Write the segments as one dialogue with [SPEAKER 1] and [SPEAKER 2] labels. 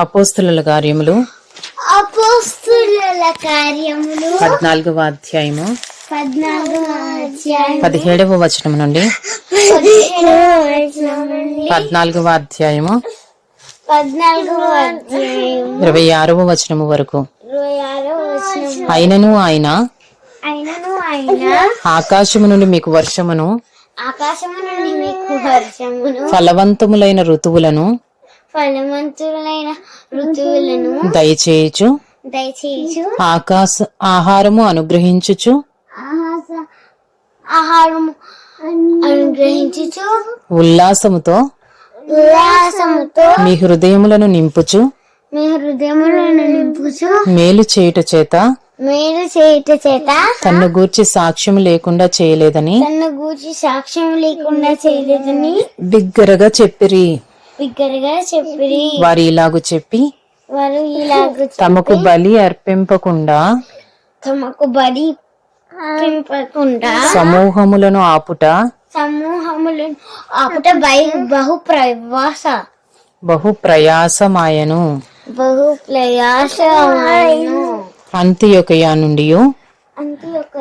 [SPEAKER 1] అపోస్తుల కార్యములు.
[SPEAKER 2] అపోస్తుల కార్యములు.
[SPEAKER 1] పద్నాలుగవ అధ్యాయము. పదిహేడవ వచనం నుండి. పద్నాలుగవ అధ్యాయము. ఇరవై ఆరవ వచనము వరకు. అయినను ఆయన.
[SPEAKER 2] అయినను ఆయన.
[SPEAKER 1] ఆకాశము నుండి మీకు వర్షమును.
[SPEAKER 2] ఆకాశము నుండి మీకు వర్షమును.
[SPEAKER 1] ఫలవంతములైన ఋతువులను.
[SPEAKER 2] ఫలవంతులైన ఋతువులను
[SPEAKER 1] దయచేయుచు
[SPEAKER 2] దయచేయచు
[SPEAKER 1] ఆకాశ ఆహారము అనుగ్రహించుచు
[SPEAKER 2] ఆహారము అనుగ్రహించుచు
[SPEAKER 1] ఉల్లాసముతో
[SPEAKER 2] ఉల్లాసముతో
[SPEAKER 1] మీ హృదయములను నింపుచు
[SPEAKER 2] మీ హృదయములను నింపుచు
[SPEAKER 1] మేలు చేయుట చేత
[SPEAKER 2] మేలు చేయుట చేత
[SPEAKER 1] తన్ను గూర్చి సాక్ష్యం లేకుండా చేయలేదని
[SPEAKER 2] తన గూర్చి సాక్ష్యం లేకుండా చేయలేదని
[SPEAKER 1] బిగ్గరగా చెప్పిరి.
[SPEAKER 2] బిగ్గరగా చెప్పిరి
[SPEAKER 1] వారు ఇలాగు చెప్పి
[SPEAKER 2] వారు ఇలాగ
[SPEAKER 1] తమకు బలి అర్పింపకుండా
[SPEAKER 2] తమకు బలి
[SPEAKER 1] సమూహములను ఆపుట
[SPEAKER 2] సమూహములను ఆపుట బహు ప్రవాస
[SPEAKER 1] బహు ప్రయాసమాయను.
[SPEAKER 2] బహు
[SPEAKER 1] అంత్యొకయా నుండి
[SPEAKER 2] అంతే ఒక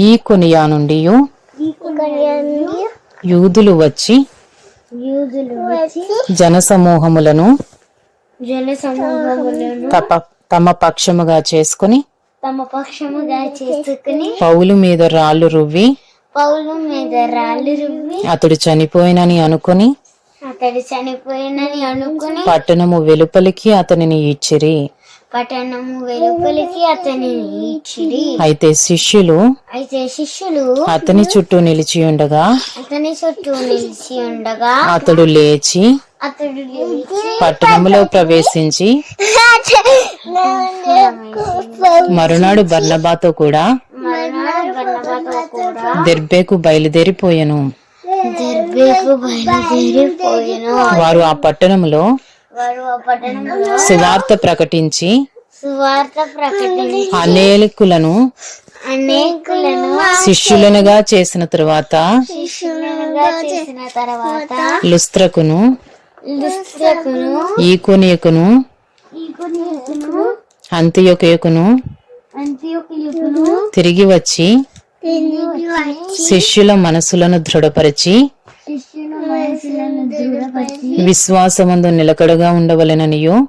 [SPEAKER 1] ఈ కొనియా నుండి యూదులు వచ్చి జనసమూహములను
[SPEAKER 2] జన సమూహములను
[SPEAKER 1] తప తమ పక్షముగా చేసుకుని
[SPEAKER 2] తమ పక్షముగా చేసుకుని
[SPEAKER 1] పౌలు మీద రాళ్ళు రువ్వి
[SPEAKER 2] పౌలు మీద రాళ్ళు రువ్వి
[SPEAKER 1] అతడు చనిపోయినని అనుకుని
[SPEAKER 2] అతడు చనిపోయినని అనుకుని
[SPEAKER 1] పట్టణము వెలుపలికి అతనిని ఇచ్చిరి.
[SPEAKER 2] పట్టణము వెలుపలికి అతనిని
[SPEAKER 1] అయితే శిష్యులు
[SPEAKER 2] అయితే శిష్యులు
[SPEAKER 1] అతని చుట్టూ నిలిచి ఉండగా
[SPEAKER 2] అతని చుట్టూ నిలిచి ఉండగా
[SPEAKER 1] అతడు లేచి
[SPEAKER 2] అతడు లేచి
[SPEAKER 1] పట్టణములో ప్రవేశించి మరునాడు బర్నబాతో కూడా దెర్బేకు బయలుదేరిపోయెను. వారు ఆ
[SPEAKER 2] పట్టణంలో
[SPEAKER 1] సువార్త ప్రకటించి
[SPEAKER 2] సువార్త ప్రకటించి
[SPEAKER 1] అనేకులను
[SPEAKER 2] అనేకులను
[SPEAKER 1] శిష్యులనుగా చేసిన తరువాత
[SPEAKER 2] శిష్యులుగా చేసిన తర్వాత
[SPEAKER 1] లుస్త్రకును
[SPEAKER 2] దుస్తకును
[SPEAKER 1] ఈకొనియకును
[SPEAKER 2] ఈకును
[SPEAKER 1] అంత్యొకయకును
[SPEAKER 2] అంత్యోకును
[SPEAKER 1] తిరిగి వచ్చి శిష్యుల మనసులను దృఢపరిచి విశ్వాసమందు నిలకడగా ఉండవలెననియు.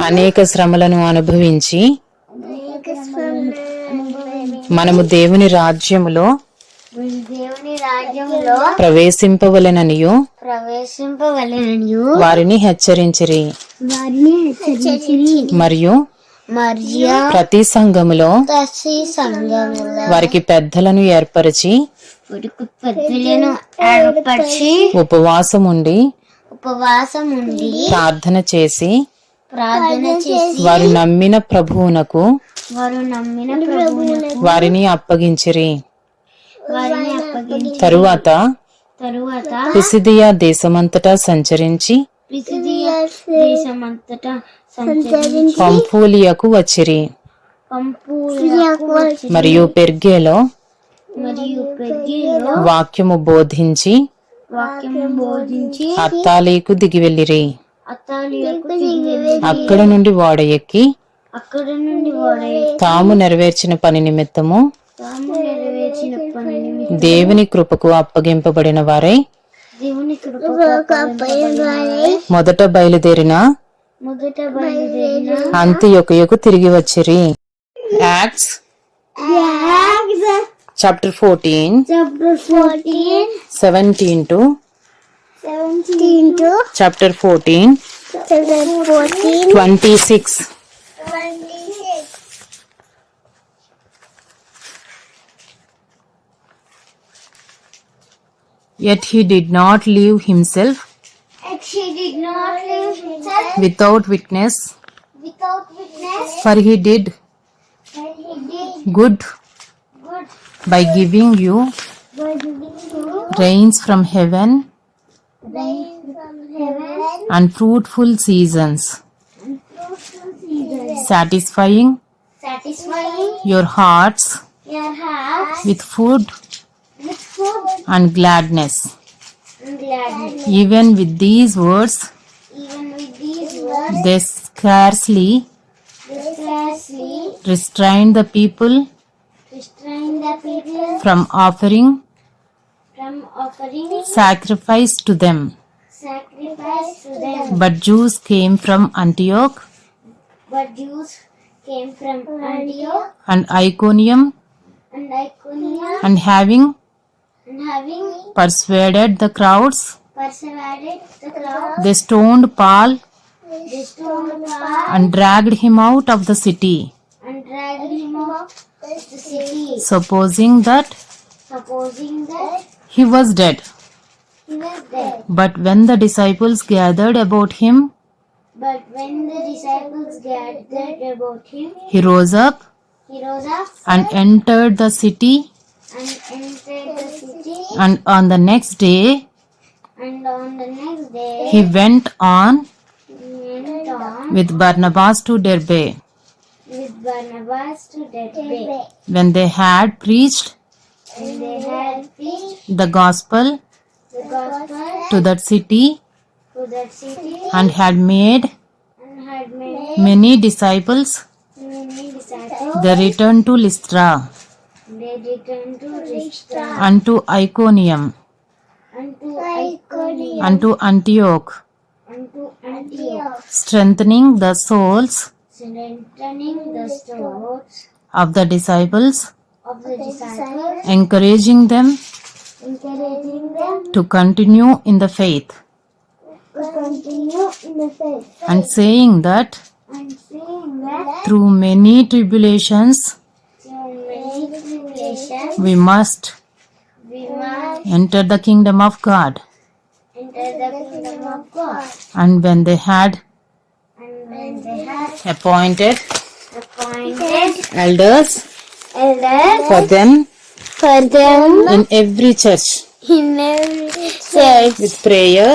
[SPEAKER 1] అనేక శ్రమలను అనుభవించి మనము దేవుని రాజ్యములో ప్రవేశింపవలెననియు.
[SPEAKER 2] ప్రవేశింపవలననియు.
[SPEAKER 1] వారిని హెచ్చరించిరి.
[SPEAKER 2] వారిని
[SPEAKER 1] మరియు
[SPEAKER 2] మరియు
[SPEAKER 1] ప్రతి సంఘములో
[SPEAKER 2] ప్రతి సంఘములో
[SPEAKER 1] వారికి పెద్దలను ఏర్పరిచి
[SPEAKER 2] ఉడుకు పెద్దలను ఏర్పరిచి
[SPEAKER 1] ఉపవాసం ఉండి
[SPEAKER 2] ఉపవాసం ఉండి
[SPEAKER 1] ప్రార్థన చేసి
[SPEAKER 2] ప్రార్థన చేసి
[SPEAKER 1] వారు నమ్మిన ప్రభువునకు
[SPEAKER 2] వారు నమ్మిన ప్రభువునకు
[SPEAKER 1] వారిని అప్పగించిరి.
[SPEAKER 2] వారిని అప్పగించి
[SPEAKER 1] తరువాత
[SPEAKER 2] తరువాత
[SPEAKER 1] పిసిదియా దేశమంతటా సంచరించి
[SPEAKER 2] పిసిదియా దేశమంతటా సంచరించి
[SPEAKER 1] పంఫూలియకు వచ్చిరి. మరియు పెర్గేలో వాక్యము బోధించి
[SPEAKER 2] వాక్యము బోధించి
[SPEAKER 1] అత్తాలీకు దిగి వెళ్ళిరి. అక్కడ నుండి ఓడ ఎక్కి
[SPEAKER 2] అక్కడ నుండి వాడ
[SPEAKER 1] తాము నెరవేర్చిన పని నిమిత్తము
[SPEAKER 2] తాము నెరవేర్చిన పనిని
[SPEAKER 1] దేవుని కృపకు అప్పగింపబడిన వారై మొదట బయలుదేరిన అంత్యొకయకు తిరిగి వచ్చిరి Acts chapter fourteen
[SPEAKER 2] chapter 14
[SPEAKER 1] seventeen to
[SPEAKER 2] 17 to
[SPEAKER 1] chapter fourteen
[SPEAKER 2] chapter 14
[SPEAKER 1] twenty six
[SPEAKER 2] 26
[SPEAKER 1] Yet he did not leave himself
[SPEAKER 2] and she did not leave himself
[SPEAKER 1] without witness,
[SPEAKER 2] without witness
[SPEAKER 1] for he did
[SPEAKER 2] he did
[SPEAKER 1] good
[SPEAKER 2] good
[SPEAKER 1] by giving you
[SPEAKER 2] by giving you
[SPEAKER 1] rains from heaven
[SPEAKER 2] rain from heaven
[SPEAKER 1] and fruitful seasons,
[SPEAKER 2] and fruitful seasons
[SPEAKER 1] satisfying
[SPEAKER 2] satisfying
[SPEAKER 1] your hearts
[SPEAKER 2] your hearts
[SPEAKER 1] with food
[SPEAKER 2] with food
[SPEAKER 1] and gladness.
[SPEAKER 2] Gladly.
[SPEAKER 1] Even with these words,
[SPEAKER 2] Even with these words,
[SPEAKER 1] they scarcely
[SPEAKER 2] they scarcely
[SPEAKER 1] restrained the people
[SPEAKER 2] restrain the people
[SPEAKER 1] from offering
[SPEAKER 2] from offering
[SPEAKER 1] sacrifice to them.
[SPEAKER 2] sacrifice to them.
[SPEAKER 1] But Jews came from Antioch
[SPEAKER 2] But Jews came from Antioch
[SPEAKER 1] and Iconium
[SPEAKER 2] and Iconium
[SPEAKER 1] and having
[SPEAKER 2] and having
[SPEAKER 1] persuaded the crowds,
[SPEAKER 2] persuaded the crowd,
[SPEAKER 1] they stoned Paul
[SPEAKER 2] they stoned Paul
[SPEAKER 1] and dragged him out of the city,
[SPEAKER 2] and dragged him out the city,
[SPEAKER 1] supposing that
[SPEAKER 2] supposing that
[SPEAKER 1] he was dead.
[SPEAKER 2] he was dead.
[SPEAKER 1] But when the disciples gathered about him,
[SPEAKER 2] But when the disciples gathered about him,
[SPEAKER 1] he rose up
[SPEAKER 2] he rose up
[SPEAKER 1] and entered the city.
[SPEAKER 2] And entered the city.
[SPEAKER 1] And on the next day,
[SPEAKER 2] And on the next day,
[SPEAKER 1] he went on
[SPEAKER 2] he went on
[SPEAKER 1] with Barnabas to Derbe.
[SPEAKER 2] with Barnabas to Derbe.
[SPEAKER 1] When they had preached
[SPEAKER 2] And they had preached
[SPEAKER 1] the gospel
[SPEAKER 2] the gospel
[SPEAKER 1] to that city
[SPEAKER 2] to that city
[SPEAKER 1] and had made
[SPEAKER 2] and had made
[SPEAKER 1] many disciples,
[SPEAKER 2] many disciples.
[SPEAKER 1] they returned to Lystra
[SPEAKER 2] They returned to Lystra
[SPEAKER 1] and Iconium
[SPEAKER 2] unto Iconium
[SPEAKER 1] and to Antioch,
[SPEAKER 2] Antioch,
[SPEAKER 1] strengthening the souls
[SPEAKER 2] strengthening the stores
[SPEAKER 1] of the disciples,
[SPEAKER 2] of the disciples,
[SPEAKER 1] encouraging them
[SPEAKER 2] encouraging them
[SPEAKER 1] to continue in the faith,
[SPEAKER 2] to continue in the faith.
[SPEAKER 1] And saying that
[SPEAKER 2] and seeing that through many tribulations
[SPEAKER 1] we must
[SPEAKER 2] we must
[SPEAKER 1] enter the kingdom of God.
[SPEAKER 2] enter the kingdom of God.
[SPEAKER 1] And when they had
[SPEAKER 2] And when they had
[SPEAKER 1] appointed
[SPEAKER 2] appointed
[SPEAKER 1] elders
[SPEAKER 2] elders
[SPEAKER 1] for them
[SPEAKER 2] for them
[SPEAKER 1] in every church
[SPEAKER 2] in every church
[SPEAKER 1] with prayer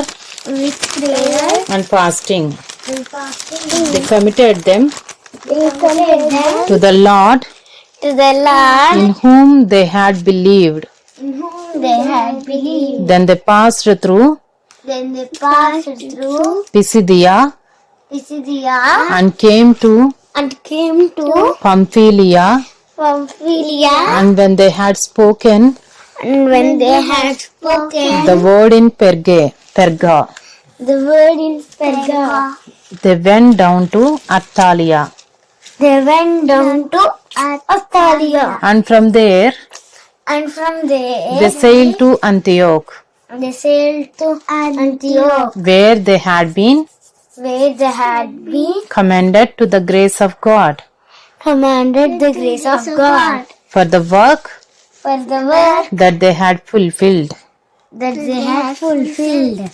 [SPEAKER 2] with prayer
[SPEAKER 1] and fasting,
[SPEAKER 2] and fasting,
[SPEAKER 1] they committed them
[SPEAKER 2] they committed them
[SPEAKER 1] to the Lord
[SPEAKER 2] to the Lord
[SPEAKER 1] in whom they had believed.
[SPEAKER 2] in whom they had believed.
[SPEAKER 1] Then they passed through
[SPEAKER 2] Then they passed through
[SPEAKER 1] Pisidia
[SPEAKER 2] Pisidia
[SPEAKER 1] and came to
[SPEAKER 2] and came to
[SPEAKER 1] Pamphylia.
[SPEAKER 2] Pamphylia.
[SPEAKER 1] And when they had spoken
[SPEAKER 2] And when they had spoken
[SPEAKER 1] the word in Perge, Perga,
[SPEAKER 2] the word in Perga,
[SPEAKER 1] they went down to Attalia.
[SPEAKER 2] they went down to Attalia.
[SPEAKER 1] And from there
[SPEAKER 2] And from there,
[SPEAKER 1] they sailed to Antioch,
[SPEAKER 2] they sailed to Antioch,
[SPEAKER 1] where they had been
[SPEAKER 2] where they had been
[SPEAKER 1] commended to the grace of God
[SPEAKER 2] commanded the grace of God
[SPEAKER 1] for the work
[SPEAKER 2] for the work
[SPEAKER 1] that they had fulfilled.
[SPEAKER 2] that they had fulfilled.